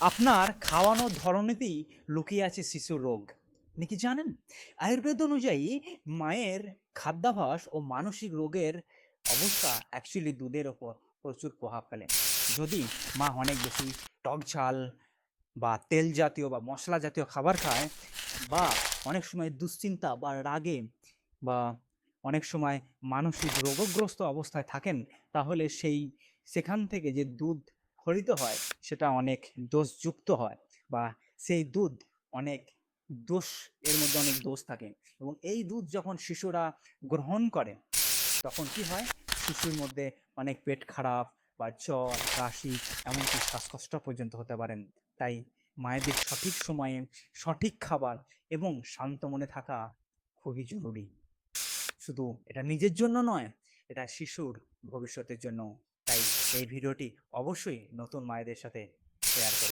আপনার খাওয়ানোর ধরনেতেই লুকিয়ে আছে শিশুর রোগ। আপনি কি জানেন? আয়ুর্বেদ অনুযায়ী মায়ের খাদ্যাভাস ও মানসিক রোগের অবস্থা অ্যাকচুয়ালি দুধের ওপর প্রচুর প্রভাব ফেলে। যদি মা অনেক বেশি টক ঝাল বা তেল জাতীয় বা মশলা জাতীয় খাবার খায় বা অনেক সময় দুশ্চিন্তা বা রাগে বা অনেক সময় মানসিক রোগগ্রস্ত অবস্থায় থাকেন, তাহলে সেই সেখান থেকে যে দুধ খরিত হয়, সেটা অনেক দোষযুক্ত হয় বা সেই দুধ অনেক দোষ, এর মধ্যে অনেক দোষ থাকে এবং এই দুধ যখন শিশুরা গ্রহণ করে, তখন কি হয়? শিশুর মধ্যে অনেক পেট খারাপ বা জ্বর, কাশি, এমনকি শ্বাসকষ্ট পর্যন্ত হতে পারেন তাই মায়েদের সঠিক সময়ে সঠিক খাবার এবং শান্ত মনে থাকা খুবই জরুরি। শুধু এটা নিজের জন্য নয়, এটা শিশুর ভবিষ্যতের জন্য তাই এই ভিডিওটি অবশ্যই নতুন মায়েদের সাথে শেয়ার করুন।